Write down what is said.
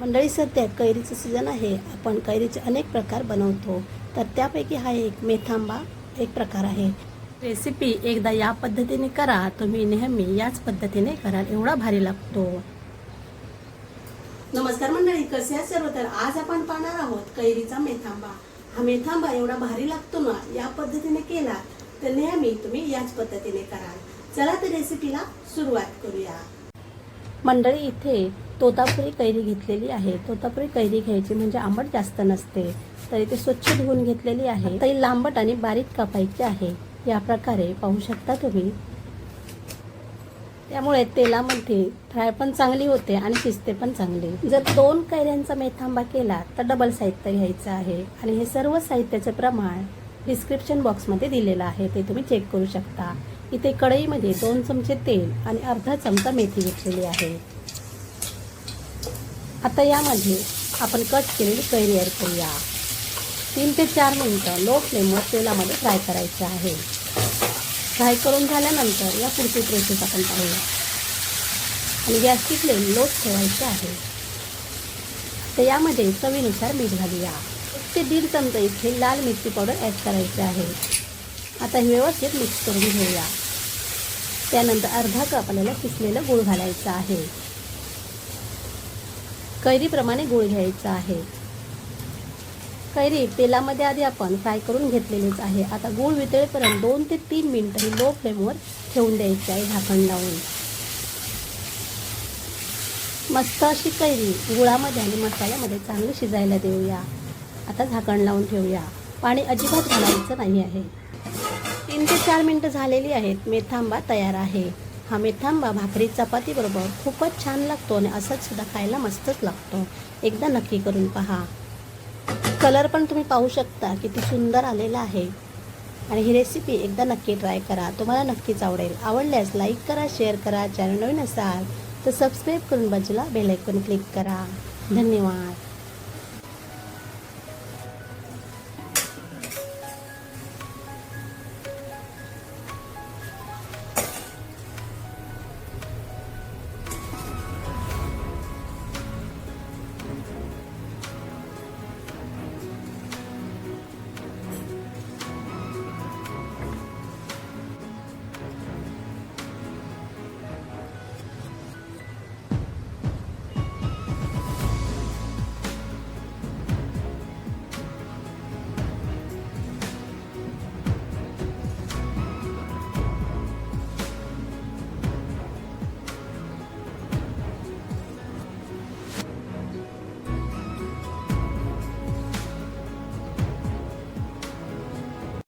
मंडळी सध्या कैरीचं सीझन आहे. आपण कैरीचे अनेक प्रकार बनवतो. तर त्यापैकी हा एक मेथांबा एक प्रकार आहे. रेसिपी एकदा या पद्धतीने करा. तुम्ही नेहमी याच पद्धतीने कराल. एवढा भारी लागतो. नमस्कार मंडळी कसे आहात सर्व? तर आज आपण पाहणार आहोत कैरीचा मेथांबा. हा मेथांबा एवढा भारी लागतो ना या पद्धतीने केला तर नेहमी तुम्ही याच पद्धतीने कराल. चला तर रेसिपीला सुरुवात करूया. मंडळी इथे तोतापुरी कैरी घेतलेली आहे. तोतापुरी कैरी घ्यायची म्हणजे आंबट जास्त नसते. तर इथे स्वच्छ धुवून घेतलेली आहे. तरी लांबट आणि बारीक कापायची आहे. या प्रकारे पाहू शकता तुम्ही. त्यामुळे तेलामध्ये फ्राय पण चांगली होते आणि शिजते पण चांगली. जर दोन कैऱ्यांचा मेथांबा केला तर डबल साहित्य घ्यायचं आहे. आणि हे सर्व साहित्याचे प्रमाण डिस्क्रिप्शन बॉक्समध्ये दिलेलं आहे. ते तुम्ही चेक करू शकता. इथे कढईमध्ये दोन चमचे तेल आणि अर्धा चमचा मेथी घेतलेली आहे. आता यामध्ये आपण कट केलेली कैरी ॲड करूया. तीन ते चार मिनटं लो फ्लेमवर तेलामध्ये फ्राय करायचं आहे. फ्राय करून झाल्यानंतर या पुढची प्रोसेस आपण पाहूया. आणि गॅसची फ्लेम लोच ठेवायची आहे. तर यामध्ये चवीनुसार मीठ घालूया. एक ते दीड चमचा इथे लाल मिरची पावडर ॲड करायची आहे. आता हे व्यवस्थित मिक्स करून घेऊया. त्यानंतर अर्धा कप आपल्याला किसलेलं गूळ घालायचं आहे. कैरीप्रमाणे गूळ घ्यायचा आहे. कैरी तेलामध्ये आधी आपण फ्राय करून घेतलेलीच आहे. आता गूळ वितळेपर्यंत दोन ते तीन मिनटं ही लो फ्लेमवर ठेवून द्यायची आहे झाकण लावून. मस्त अशी कैरी गुळामध्ये आणि मसाल्यामध्ये चांगली शिजायला देऊया. आता झाकण लावून ठेवूया. पाणी अजिबात घालायचं नाही आहे. तीन ते चार मिनटं झालेली आहेत. मेथांबा तयार आहे. हा मेथांबा भाकरी चपातीबरोबर खूपच छान लागतो आणि असंच सुद्धा खायला मस्तच लागतो. एकदा नक्की करून पहा. कलर पण तुम्ही पाहू शकता किती सुंदर आलेला आहे. आणि ही रेसिपी एकदा नक्की ट्राय करा. तुम्हाला नक्कीच आवडेल. आवडल्यास लाईक करा शेअर करा चॅनल नवीन असाल तर सबस्क्राईब करून बाजूला बेलायकॉन क्लिक करा. धन्यवाद.